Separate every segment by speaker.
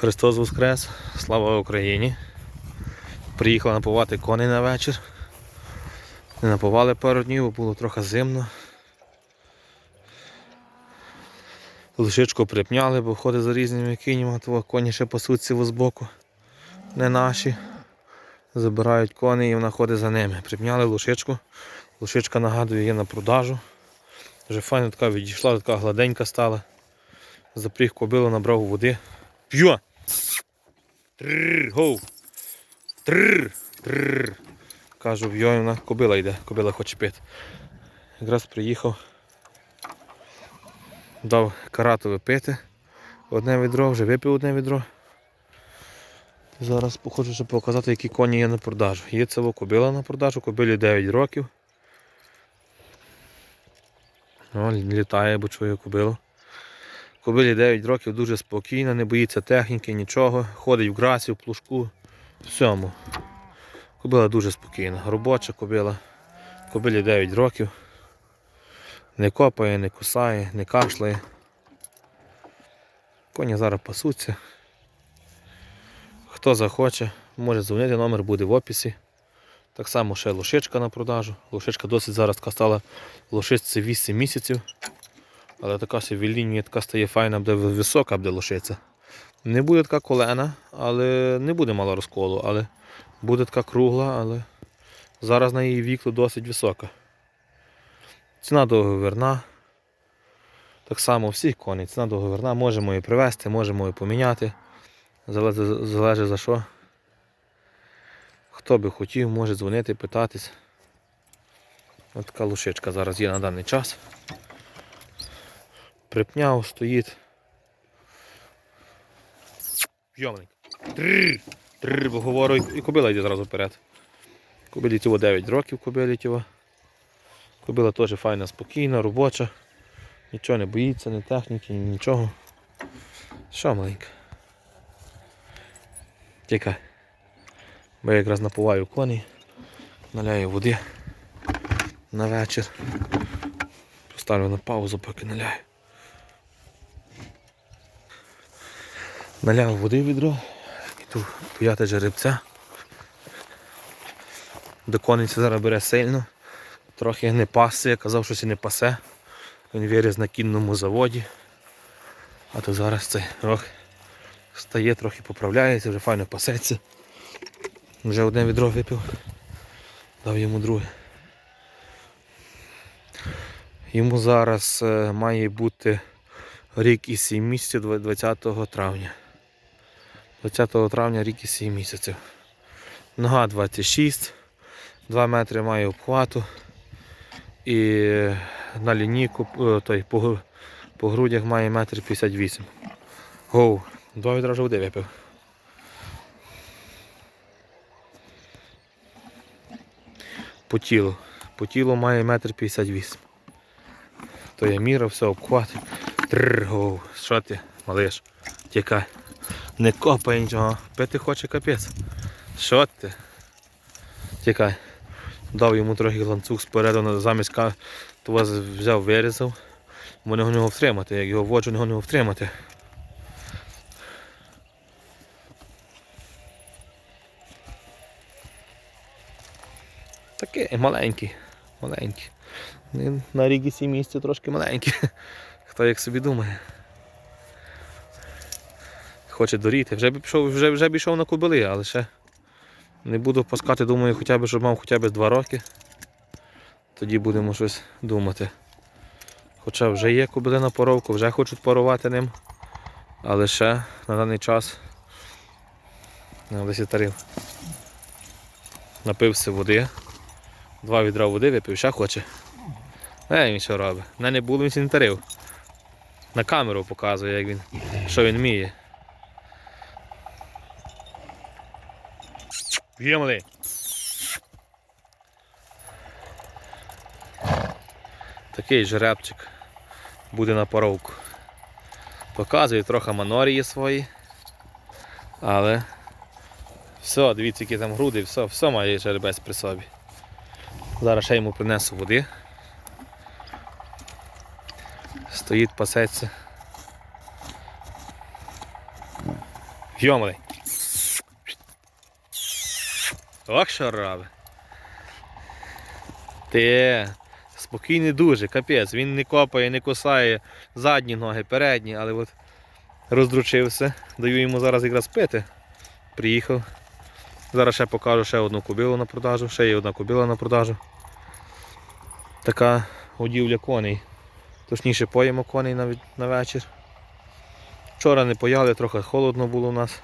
Speaker 1: Христос Воскрес, слава Україні. Приїхали напувати коней на вечір. Не напували пару днів, бо було трохи зимно. Лишичку припняли, бо ходить за різними кіньми, то коні ще пасуться збоку. Не наші. Забирають коней і вона ходить за ними. Припняли лошичку. Лошичка нагадує, є на продажу. Вже файно така відійшла, така гладенька стала. Запріг кобилу, набрав води. П'ю! Трррр, гоу! Трррр, трррр. Кажу, і вона кобила йде, кобила хоче пити. Якраз приїхав, дав каратове пити. Одне відро, вже випив одне відро. Зараз хочу показати, які коні є на продажу. Є це кобила на продажу, кобилі 9 років. О, літає, бо чує кобилу. Кобилі 9 років дуже спокійна, не боїться техніки, нічого. Ходить в грасі, в плужку, всьому. Кобила дуже спокійна. Робоча кобила. Кобилі 9 років. Не копає, не кусає, не кашляє. Коні зараз пасуться. Хто захоче, може дзвонити, номер буде в описі. Так само ще лошичка на продажу. Лошичка досить зараз стала лошичці 8 місяців. Але така севілінія така стає файна, буде висока буде лошиця. Не буде така колена, але не буде мало розколу, але буде така кругла, але зараз на її віку досить висока. Ціна договірна. Так само всіх коней, ціна договірна, можемо її привезти, можемо її поміняти. Залежить, залежить за що. Хто би хотів, може дзвонити, питатись. Ось така лошичка зараз є на даний час. Припняв, стоїть. Йомник. Трррр. Говорю, і- кобила йде зразу вперед. Кобилі цього 9 років кобилі цього. Кобила теж файна, спокійна, робоча. Нічого не боїться, ні техніки, ні нічого. Що маленька? Тікай. Бо я якраз напуваю коней, наляю води на вечір. Поставлю на паузу, поки наляю. Наляв води в відро, іду п'яти жеребця. До кониці зараз бере сильно. Трохи не пасся, я казав, що не пасе. Він виріз на кінному заводі. А то зараз цей рог стає, трохи поправляється, вже файно пасеться. Вже одне відро випив, дав йому друге. Йому зараз е, має бути рік і 7 місяців 20 травня. 20 травня рік і 7 місяців. Нога 26, 2 метри має обхвату. І на лінійку е, той, по, по грудях має метр 58. Гоу, два відра води випив. По тілу. По тілу має метр 58. То я міра, все обхват. Тррр, гоу. Що ти, малиш? Тікай. Не копай нічого. Пити хоче капець. Що ти? Тікай. Дав йому трохи ланцюг спереду замість того взяв, вирізав. Бо не нього втримати. Як його воджу, не нього втримати. Такий маленький. Маленький. На рігі 7 місяців трошки маленький. Хто як собі думає. Хоче доріти. Вже б пішов, вже, вже б йшов на кобили, але ще не буду пускати, думаю, хоча б, щоб мав хоча б 2 роки. Тоді будемо щось думати. Хоча вже є кобили на поровку, вже хочуть парувати ним. Але ще на даний час на 10 тарів. Напився води. Два відра води випив, ще хоче. Е, він що робить? На не було, він не. На камеру показує, як він, що він вміє. Є малий. Такий жеребчик буде на поровку. Показує трохи манорії свої. Але все, дивіться, які там груди, все, все має жеребець при собі. Зараз ще йому принесу води. Стоїть, пасеться. Йомали. Ох, робить. Ти спокійний дуже, капець. Він не копає, не кусає задні ноги, передні, але от роздручився. Даю йому зараз якраз пити. Приїхав. Зараз ще покажу ще одну кобилу на продажу, ще є одна кобила на продажу. Така годівля коней. Точніше поїмо коней на, на вечір. Вчора не пояли, трохи холодно було у нас.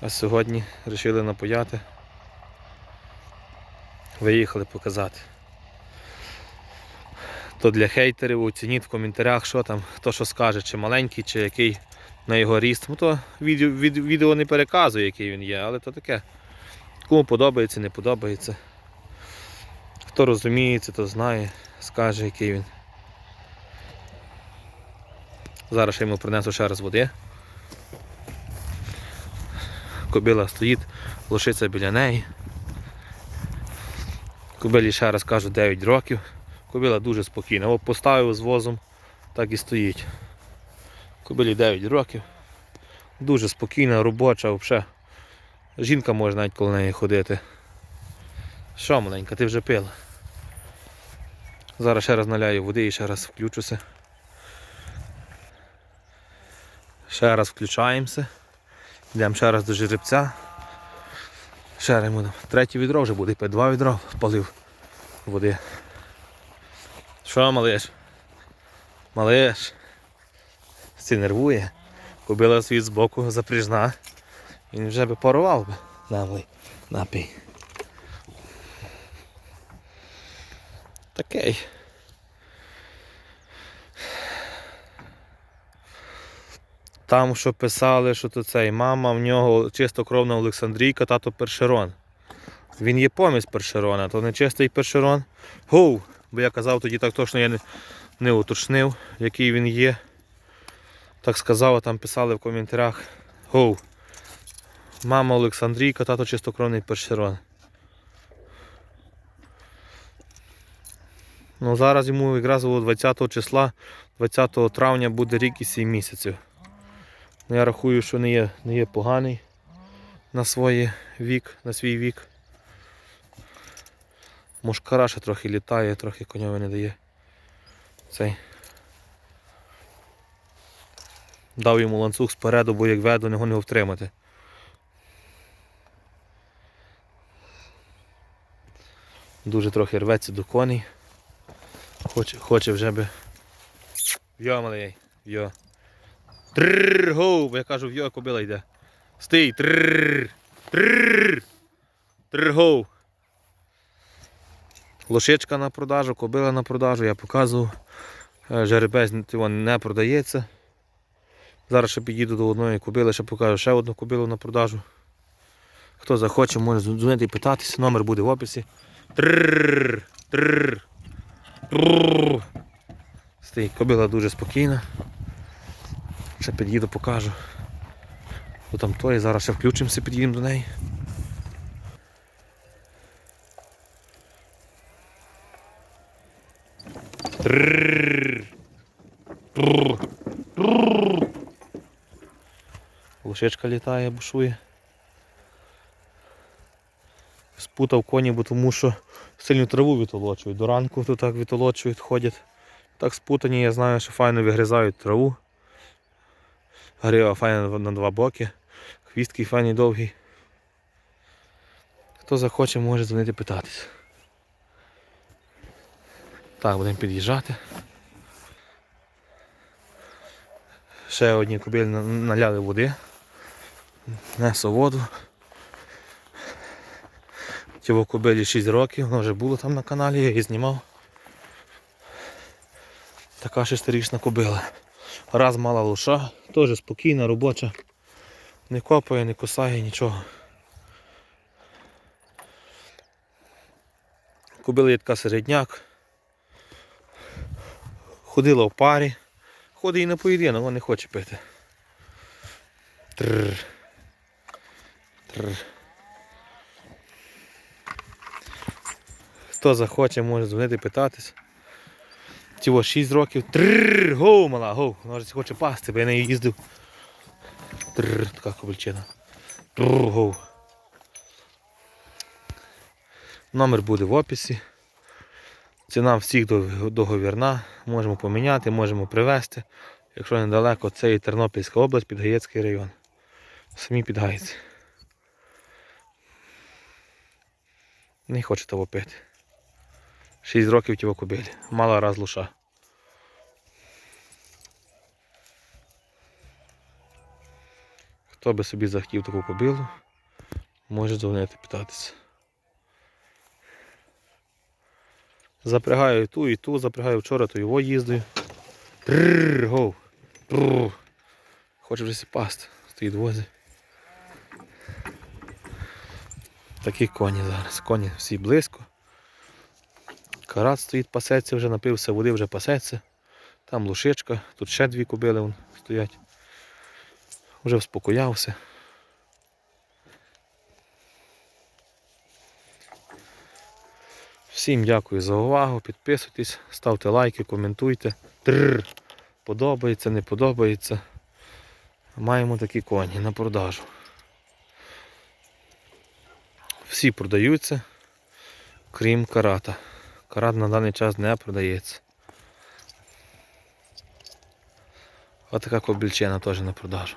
Speaker 1: А сьогодні вирішили напояти. Виїхали показати. То для хейтерів оцініть в коментарях, що там, хто що скаже, чи маленький, чи який на його ріст. Ну то відео, від- відео не переказує, який він є, але то таке. Кому подобається, не подобається. Хто розуміється, то знає, скаже, який він. Зараз ще йому принесу ще раз води. Кобила стоїть, лошиця біля неї. Кобилі ще раз кажу 9 років. Кобила дуже спокійна. О, поставив з возом, так і стоїть. Кобилі 9 років. Дуже спокійна, робоча, взагалі. Жінка може навіть коло неї ходити. Що, маленька, ти вже пила? Зараз ще раз наляю води і ще раз включуся. Ще раз включаємося. Йдемо ще раз до жеребця. Ще раз. Третє відро вже буде, п'ять два відра полив води. Що, малиш? Малиш? Це нервує. Кобила світ збоку запряжна. Він вже би парував би. Навлий, напій. Такий. Там, що писали, що то цей мама в нього чистокровна Олександрійка, тато першерон. Він є помість першерона, то не чистий першерон. Гоу! Бо я казав тоді так точно я не, не уточнив, який він є. Так сказав, а там писали в коментарях. Гоу. Мама Олександрійка, тато чистокровний першерон. Ну зараз йому якраз було 20 числа, 20 травня буде рік і 7 місяців. Ну, Я рахую, що не є, не є поганий на свій вік, на свій вік. Мушкара ще трохи літає, трохи коньові не дає. Цей. Дав йому ланцюг спереду, бо як веду, його не втримати. Дуже трохи рветься до коней. Хоче, хоче вже би. Йо, малий, йо. Трррр, гоу, бо я кажу, йо, кобила йде. Стій, трррр, трррр, трррр, гоу. Лошичка на продажу, кобила на продажу, я показував. Е, Жеребець не продається. Зараз ще підійду до одної кобили, ще покажу ще одну кобилу на продажу. Хто захоче, може дзвонити і питатися. Номер буде в описі. Трррр, трррр, трррр. Стоїть, кобила дуже спокійна. Ще під'їду, покажу. Бо там той, зараз ще включимося, під'їдемо до неї. Лошечка літає, бушує. Спутав коні, бо тому що сильну траву відтолочують. До ранку то так відтолочують, ходять. Так спутані, я знаю, що файно вигризають траву. Грива файна на два боки. Хвістки файний довгий. Хто захоче, може дзвонити питатись. Так, будемо під'їжджати. Ще одні кобилі наляли води. Несу воду. Цього кобилі 6 років, воно вже було там на каналі, я її знімав. Така шестирічна кобила. Раз мала лоша, теж спокійна, робоча. Не копає, не кусає нічого. Кобила є така середняк. Ходила в парі. Ходить і на поєдинок, вона не хоче пити. Тррр. Тррр. Хто захоче, може дзвонити питатись. Цього 6 років. Трррр, гоу, мала, гоу. Вона хоче пасти, бо я нею їздив. Тррр, така кобильчина. Тррр, гов. Номер буде в описі. Ціна всіх договірна. Можемо поміняти, можемо привезти. Якщо недалеко, це і Тернопільська область, Підгаєцький район. Самі підгайці. Не хоче того пити. 6 років тіво кобилі. Мала раз луша. Хто би собі захотів таку кобилу, може дзвонити питатися. Запрягаю і ту, і ту, запрягаю вчора, то його їздив. Гов. Хоче вже сіпасти. Стоїть возі. Такі коні зараз. Коні всі близько. Карат стоїть, пасеться, вже напився води, вже пасеться. Там лушичка, тут ще дві кобили вон стоять. Вже вспокоявся. Всім дякую за увагу. Підписуйтесь, ставте лайки, коментуйте. Тррр. Подобається, не подобається. Маємо такі коні на продажу. Всі продаються, крім карата. Карат на даний час не продається. Ось така кобільчина теж на продажу.